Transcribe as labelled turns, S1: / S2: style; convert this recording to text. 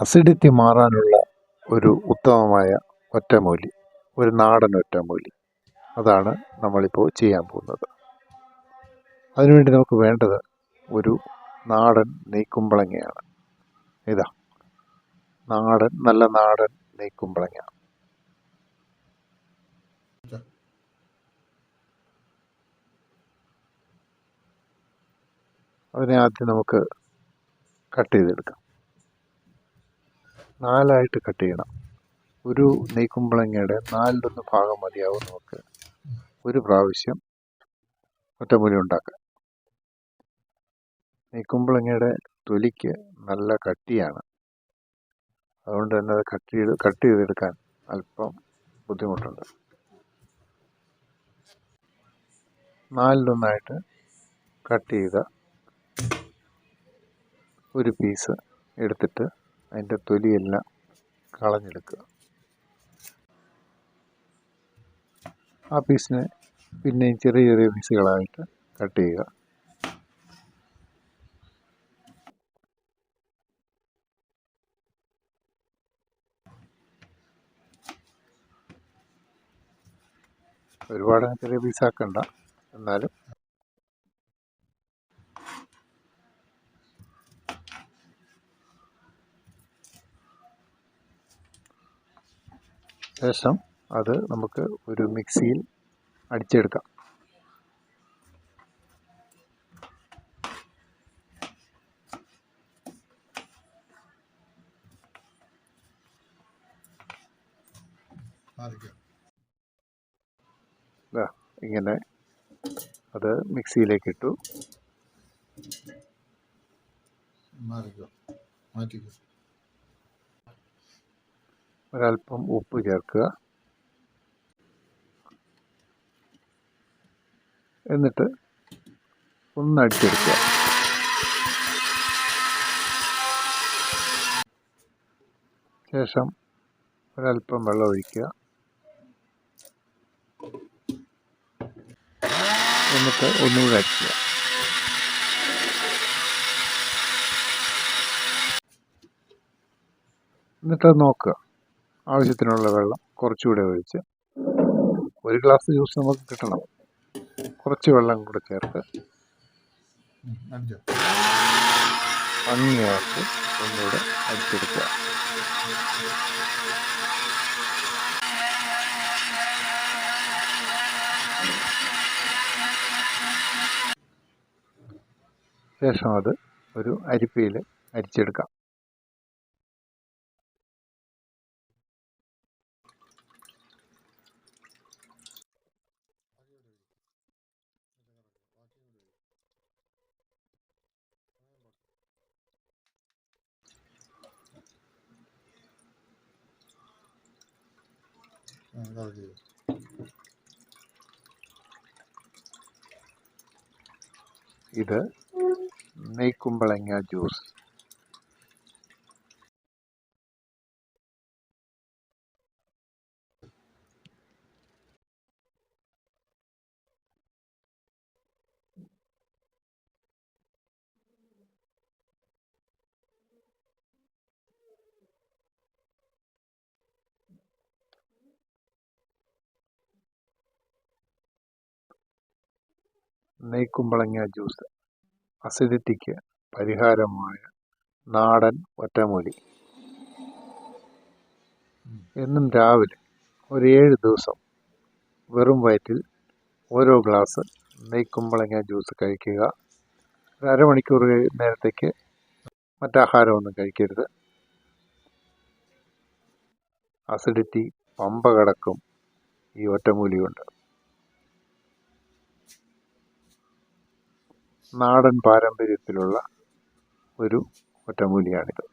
S1: Acidity മാറാനുള്ള ഒരു ഉത്തമമായ ഒറ്റമൂലി ഒരു നാടൻ ഒറ്റമൂലി. അതാണ് നമ്മളിപ്പോൾ ചെയ്യാൻ പോകുന്നത്. അതിനുവേണ്ടി നമുക്ക് വേണ്ടത് ഒരു നാടൻ നെയ്ക്കുമ്പളങ്ങയാണ്. ഇതാ നാടൻ നല്ല നാടൻ നെയ്ക്കുമ്പളങ്ങ. അതിനെ ആദ്യം നമുക്ക് കട്ട് ചെയ്തെടുക്കാം. നാലായിട്ട് കട്ട് ചെയ്യണം. ഒരു നെയ്ക്കുമ്പളങ്ങയുടെ നാലിലൊന്ന് ഭാഗം മതിയാവും നമുക്ക്. ഒരു പ്രാവശ്യം ഒറ്റമൂലി ഉണ്ടാക്കാം. നെയ്ക്കുമ്പളങ്ങയുടെ തൊലിക്ക് നല്ല കട്ടിയാണ്. അതുകൊണ്ട് തന്നെ അത് കട്ട് ചെയ്ത് കട്ട് ചെയ്തെടുക്കാൻ അല്പം ബുദ്ധിമുട്ടുണ്ട്. നാലിലൊന്നായിട്ട് കട്ട് ചെയ്ത ഒരു പീസ് എടുത്തിട്ട് അതിന്റെ തൊലിയെല്ലാം കളഞ്ഞെടുക്കുക. ആ പീസിനെ പിന്നെയും ചെറിയ ചെറിയ പീസുകളായിട്ട് കട്ട് ചെയ്യുക. ഒരുപാട് ചെറിയ പീസാക്കണ്ട. എന്നാലും ശേഷം അത് നമുക്ക് ഒരു മിക്സിയിൽ അടിച്ചെടുക്കാം. ഇങ്ങനെ അത് മിക്സിയിലേക്ക് ഇട്ടു.
S2: മാറിക്കോ. മാറ്റിക്കോ.
S1: ഒരല്പം ഉപ്പ് ചേർക്കുക. എന്നിട്ട് ഒന്ന് അടിച്ചെടുക്കുക. ശേഷം ഒരല്പം വെള്ളം ഒഴിക്കുക. എന്നിട്ട് ഒന്നുകൂടെ അടിക്കുക. എന്നിട്ട് നോക്കുക. ആവശ്യത്തിനുള്ള വെള്ളം കുറച്ചുകൂടെ ഒഴിച്ച് ഒരു ഗ്ലാസ് ജ്യൂസ് നമുക്ക് കിട്ടണം. കുറച്ച് വെള്ളം കൂടെ ചേർത്ത് ഭംഗിയായിട്ട് ഒന്നുകൂടെ അടിച്ചെടുക്കുക. ശേഷം അത് ഒരു അരിപ്പയിൽ അരിച്ചെടുക്കാം. ഇത് നെയ്ക്കുമ്പളങ്ങ ജ്യൂസ്. നെയ്ക്കുമ്പളങ്ങ ജ്യൂസ്. അസിഡിറ്റിക്ക് പരിഹാരമായ നാടൻ ഒറ്റമൂലി എന്നും രാവിലെ ഒരു ഏഴ് ദിവസം വെറും വയറ്റിൽ ഓരോ ഗ്ലാസ് നെയ്ക്കുമ്പളങ്ങ ജ്യൂസ് കഴിക്കുക. ഒരു അരമണിക്കൂർ നേരത്തേക്ക് മറ്റാഹാരമൊന്നും കഴിക്കരുത്. അസിഡിറ്റി പമ്പ കടക്കും ഈ ഒറ്റമൂലി കൊണ്ട് നാടൻ പാരമ്പര്യത്തിലുള്ള ഒരു ഒറ്റമൂലിയാണിത്.